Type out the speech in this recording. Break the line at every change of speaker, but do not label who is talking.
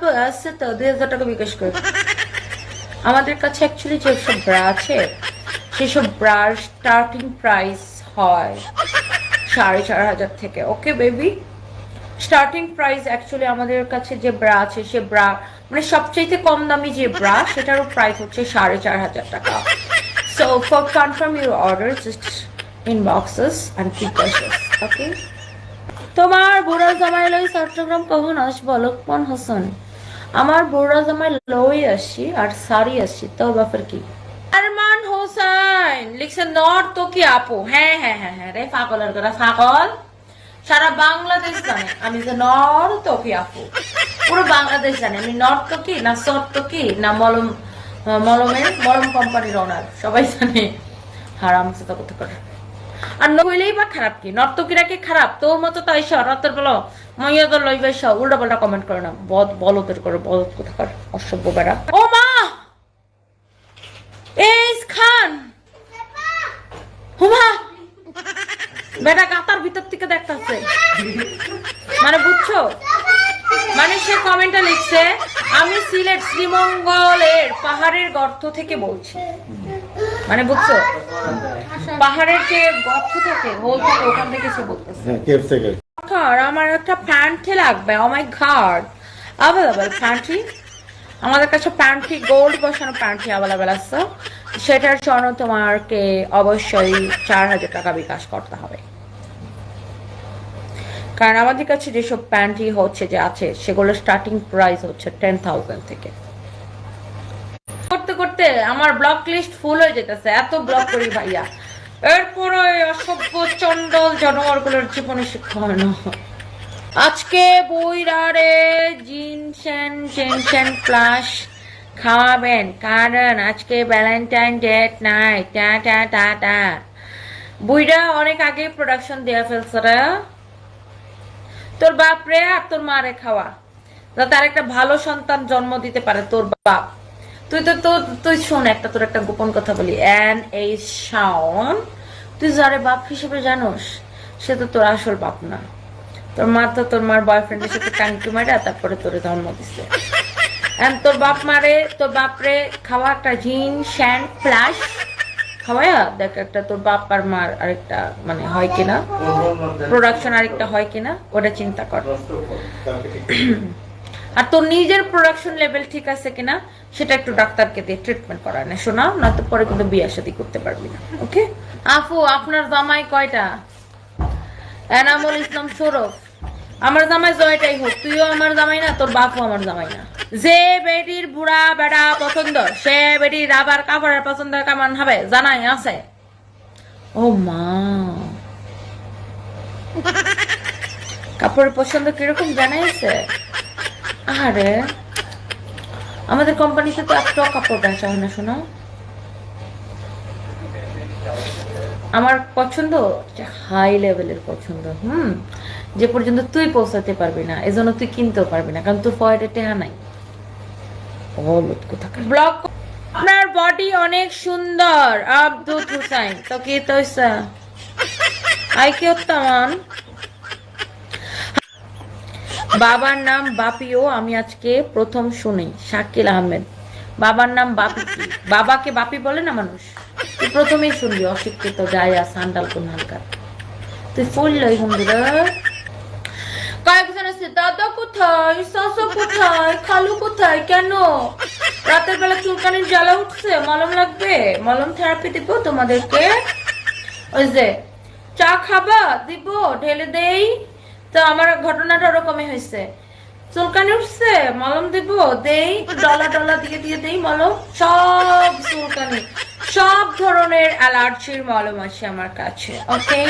তো, দুই হাজার টাকা বিকাশ করে। আমাদের কাছে অ্যাকচুয়ালি যেসব ব্রা আছে, সেসব ব্রার স্টার্টিং প্রাইস হয় সাড়ে চার হাজার থেকে। Okay baby starting price actually আমাদের কাছে যে ব্রা আছে, সে ব্রা মানে সবচাইতে কম দামি যে ব্রা সেটারও প্রাইস হচ্ছে সাড়ে চার হাজার টাকা। So for confirm your order just inboxes and okay তোমার বুড়া জামাই লই চট্টগ্রাম কখন আসব? লোকমান হোসেন। আমার বুড়া জামাই লই আসি আর সারি আসি, তো ব্যাপার কি? আরমান হোসেন লিখছে নর তো কি আপু? হ্যাঁ হ্যাঁ হ্যাঁ হ্যাঁ রে পাগলের কথা, পাগল। সারা বাংলাদেশ জানে আমি যে নর তো কি আপু? পুরো বাংলাদেশ জানে আমি নর তো কি, না সর তো কি, না মলম, মলমের, মলম কোম্পানির ওনার সবাই জানে। হারাম সে তো কথা করে আর নইলেই বা খারাপ কি? নর্তকীরা কি খারাপ? তোর মতো তাই সর, রাতের বেলা মাইয়া তো উল্টা পাল্টা কমেন্ট করে না। বদ বলদের করে বলদ কোথাকার অসভ্য বেড়া। ও মা! খান! হুমা! বেটা ভিতর থেকে দেখতেছে। মানে বুঝছ? মানে সে কমেন্টে লিখছে, আমি সিলেট শ্রীমঙ্গলের পাহাড়ের গর্ত থেকে বলছি। মানে বুঝছ? পাহাড়ের যে গর্ত থেকে হোল থাকে ওখান থেকে সে বলতেছে।
হ্যাঁ কেফ থেকে।
আর আমার একটা প্যান্টি লাগবে ও মাই গড অ্যাভেলেবল প্যান্টি আমাদের কাছে প্যান্টি গোল্ড বসানো প্যান্টি অ্যাভেলেবেল আছে। সেটার জন্য তোমাকে অবশ্যই চার হাজার টাকা বিকাশ করতে হবে। কারণ আমাদের কাছে যেসব প্যান্টি হচ্ছে যে আছে সেগুলোর স্টার্টিং প্রাইস হচ্ছে টেন থাউজেন্ড থেকে। করতে করতে আমার ব্লক লিস্ট ফুল হয়ে যেতেছে। এত ব্লক করি ভাইয়া। এরপরে অসভ্য চন্ডল জানোয়ারগুলোর জীবনে শিক্ষা হয় না। আজকে বইরারে জিনসেন টেনশন প্লাস খাওয়াবেন কারণ আজকে ভ্যালেন্টাইন ডেট নাই টা টা টা টা। বইরা অনেক আগে প্রোডাকশন দেওয়া ফেলছে রে। তোর বাপ রে আর তোর মারে খাওয়া। যাতে আর একটা ভালো সন্তান জন্ম দিতে পারে তোর বাপ। তুই তো তোর তুই শোন একটা তোর একটা গোপন কথা বলি। এন এই শাওন তুই যারে বাপ হিসেবে জানোস সে তো তোর আসল বাপ না। তোর মা তো তোর মার বয়ফ্রেন্ডের সাথে কানকি মারা তারপরে তোর জন্ম দিছে। এন্ড তোর বাপ মারে তোর বাপরে খাওয়া একটা জিন শ্যান্ড ফ্ল্যাশ খাওয়ায়া দেখ একটা তোর বাপ আর মার আরেকটা মানে হয় কিনা। প্রোডাকশন আরেকটা হয় কিনা ওটা চিন্তা কর। আর তোর নিজের প্রোডাকশন লেভেল ঠিক আছে কিনা, সেটা একটু ডাক্তারকে দিয়ে ট্রিটমেন্ট করায় না শোনা না তো পরে কিন্তু বিয়ে শাদী করতে পারবি না, ওকে? আফু, আপনার জামাই কয়টা? এনামুল ইসলাম সৌরভ, আমার জামাই জয়টাই হোক, তুইও আমার জামাই না, তোর বাপও আমার জামাই না। যে বেটির বুড়া বেড়া পছন্দ, সে বেটির আবার কাপড়ের পছন্দ কেমন হবে, জানাই আছে? ও মা। কাপড়ের পছন্দ কীরকম জানাইছে? আরে, আমাদের কোম্পানিতে তো একটা কাপড় বেচা হয় না, শোনো। আমার পছন্দ হাই লেভেলের পছন্দ, হুম? যে পর্যন্ত তুই পৌঁছাতে পারবি না, এজন্য তুই কিনতেও পারবি না, কারণ তোর পয়েটে টেহা নাই। ব্লক আপনার বডি অনেক সুন্দর, আব্দুল হুসাইন। তো কি তো আই কি বাবার নাম বাপিও, আমি আজকে প্রথম শুনি, শাকিল আহমেদ। বাবার নাম বাপি বাবাকে বাপি বলে না মানুষ? তুই প্রথমেই শুনবি, অশিক্ষিত যায়া সান্ডাল কোন হালকা তুই ফুল লই কয়েকজন আছে, দাদা কোথায়? কোথায়? খালু কোথায়? কেন? রাতের বেলা চুলকানির জ্বালা উঠছে, মলম লাগবে? মলম থেরাপি দিব তোমাদেরকে? ওই যে, চা খাবা? দিব, ঢেলে দেই। তো আমার ঘটনাটা ওরকমই হয়েছে। চুলকানি উঠছে, মলম দিব, দেই, ডলা ডলা দিয়ে দিয়ে দেই মলম, সব চুলকানি, সব ধরনের অ্যালার্জির মলম আছে আমার কাছে ওকে